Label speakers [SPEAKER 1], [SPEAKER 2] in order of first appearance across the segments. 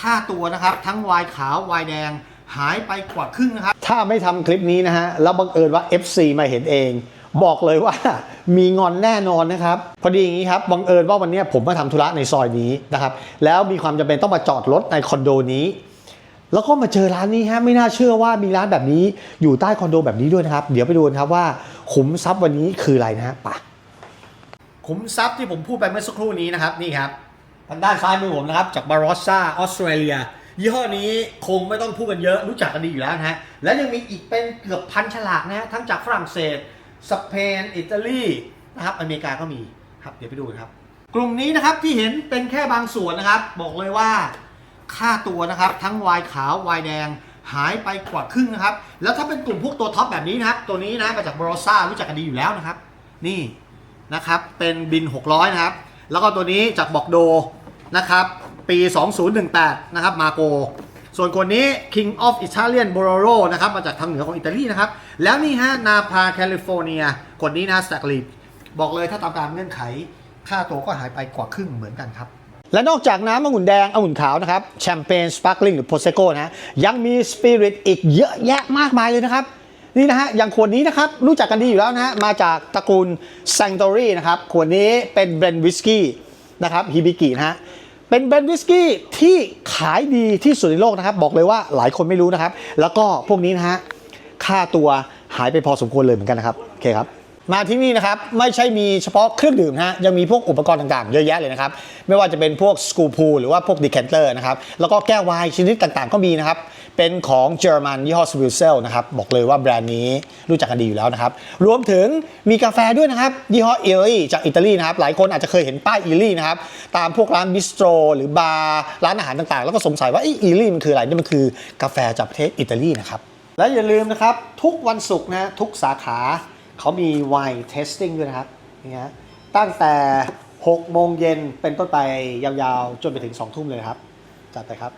[SPEAKER 1] ค่าตัวนะครับ ทั้งวายขาววายแดงหายไปกว่าครึ่งนะครับ
[SPEAKER 2] ถ้าไม่ทำคลิปนี้นะฮะ แล้วบังเอิญว่า FC มาเห็นเอง บอกเลยว่า มีงอนแน่นอนนะครับ พอดีอย่างนี้ครับ บังเอิญว่าวันนี้ผมมาทำธุระในซอยนี้นะครับ แล้วมีความจำเป็นต้องมาจอดรถในคอนโดนี้ แล้วก็มาเจอร้านนี้ฮะ ไม่น่าเชื่อว่ามีร้านแบบนี้อยู่ใต้คอนโดแบบนี้ด้วยนะครับ เดี๋ยวไปดูกันครับว่าขุมทรัพย์วันนี้คืออะไรนะฮะไปะขุมทรัพย์ที่ผมพูดไปเมื่อสักครู่นี้นะครับ นี่ครับ ทางด้านซ้ายมือผมนะครับ จากบารอสซาออสเตรเลียยี่ห้อนี้คงไม่ต้องพูดกันเยอะรู้จักกันดีอยู่แล้วนะฮะ และยังมีอีกเป็นเกือบพันฉลากนะฮะ ทั้งจากฝรั่งเศส สเปน อิตาลีนะครับ อเมริกาก็มีครับ เดี๋ยวไปดูครับ กลุ่มนี้นะครับที่เห็นเป็นแค่บางส่วนนะครับ บอกเลยว่าค่าตัวนะครับ ทั้งวายขาววายแดงหายไปกว่าครึ่งนะครับ แล้วถ้าเป็นกลุ่มพวกตัวท็อปแบบนี้นะครับ ตัวนี้นะมาจากบรอซ่ารู้จักกันดีอยู่แล้วนะครับ นี่นะครับ เป็นบิน 600 นะครับ แล้วก็ตัวนี้จากบอกโด นะครับ ปี 2018 นะครับ มาโก ส่วนคนนี้ King of Italian Bororo นะครับ มาจากทางเหนือของอิตาลีนะครับ แล้วนี่ฮะ นาพาแคลิฟอร์เนีย คนนี้นะสแตกลีบอกเลยถ้าตามตามเงื่อนไข ค่าตัวก็หายไปกว่าครึ่งเหมือนกันครับและนอกจากน้ำองุ่นแดงองุ่นขาวนะครับแชมเปญสปาร์คลิงหรือโพเซโกนะยังมีสปิริตอีกเยอะแยะมากมายเลยนะครับ นี่นะฮะอย่างขวดนี้นะครับรู้จักกันดีอยู่แล้วนะฮะมาจากตระกูล Sanctuary นะครับขวดนี้เป็นเบรนด์วิสกี้นะครับฮิบิกินะฮะ เป็นเบรนด์วิสกี้ที่ขายดีที่สุดในโลกนะครับ บอกเลยว่าหลายคนไม่รู้นะครับ แล้วก็พวกนี้นะฮะค่าตัวหายไปพอสมควรเลยเหมือนกันนะครับ โอเคครับ มาที่นี่นะครับไม่ใช่มีเฉพาะเครื่องดื่มฮะยังมีพวกอุปกรณ์ต่างๆ เยอะแยะเลยนะครับไม่ว่าจะเป็นพวกสกูพูหรือว่าพวกดีแคนเตอร์นะครับแล้วก็แก้วไวน์ชนิดต่างๆ ก็มีนะครับเป็นของเยอรมันยี่ห้อสวิลเซลนะครับบอกเลยว่าแบรนด์นี้รู้จักกันดีอยู่แล้วนะครับรวมถึงมีกาแฟด้วยนะครับยี่ห้อเอลี่จากอิตาลีนะครับหลายคนอาจจะเคยเห็นป้ายอีลี่นะครับตามพวกร้านบิสโตรหรือบาร์ร้านอาหารต่างๆ แล้วก็สงสัยว่าอีลี่มันคืออะไรนี่มันคือกาแฟจากประเทศอิตาลีนะครับและอย่าลืมนะครับทุกวันศุกร์นะทุกสาขา เขามีไวน์เทสติ้งด้วยนะครับนี่ฮะตั้งแต่ 6 โมงเย็นเป็นต้นไปยาวๆ จนไปถึง 2 ทุ่มเลยครับ จัดไปครับ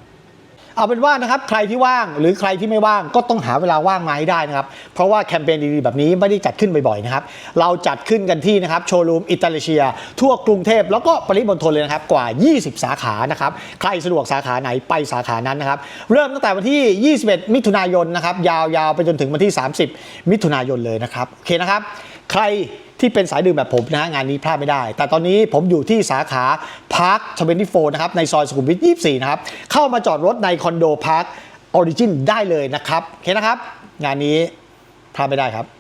[SPEAKER 2] เอาเป็นว่านะครับใครที่ว่างหรือใครที่ไม่ว่างก็ต้องหาเวลาว่างมาให้ได้นะครับ เพราะว่าแคมเปญดีๆแบบนี้ไม่ได้จัดขึ้นบ่อยๆนะครับ เราจัดขึ้นกันที่นะครับโชว์รูมอิตาลีเลีย ทั่วกรุงเทพแล้วก็ปริมณฑลเลยนะครับกว่า 20 สาขานะครับใครสะดวกสาขาไหนไปสาขานั้นนะครับเริ่มตั้งแต่วันที่ 21 มิถุนายนนะครับยาวๆไปจนถึงวันที่ 30 มิถุนายนเลยนะครับโอเคนะครับ ใคร ที่เป็นสายดื่มแบบผมนะงานนี้พลาดไม่ได้ แต่ตอนนี้ผมอยู่ที่สาขาพาร์คทเวนตี้โฟนะครับในซอยสุขุมวิท24นะครับเข้ามาจอดรถในคอนโดพาร์คออริจินได้เลยนะครับโอเคนะครับ งานนี้พลาดไม่ได้ครับ